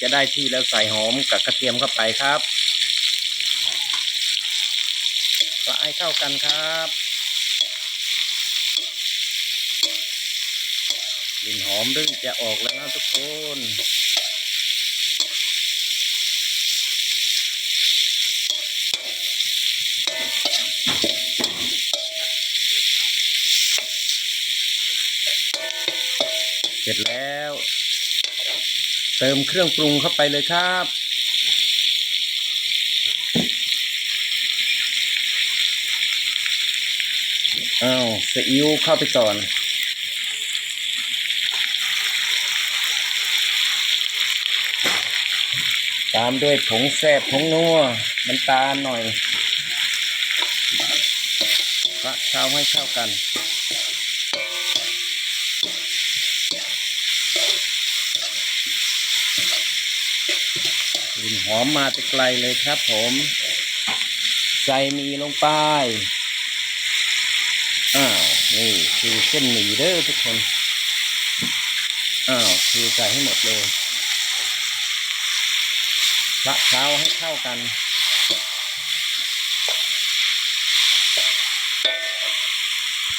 จะได้ที่แล้วใส่หอมกับกระเทียมเข้าไปครับคละให้เข้ากันครับกลิ่นหอมเริ่มจะออกแล้วนะทุกคนเสร็จแล้ว เติมเครื่องปรุงเข้าไปเลยครับ อ้าวซีอิ๊วเข้าไปก่อนตามด้วยผงแซ่บผงนัวน้ำตาลหน่อยคละเคล้าให้เข้ากัน กลิ่นหอมมาแต่ไกลเลยครับผมใส่มีลงไปอ้าวนี่คือเส้นหมี่เด้อทุกคนอ้าวคือใส่ให้หมดเลยละเท้าให้เข้ากัน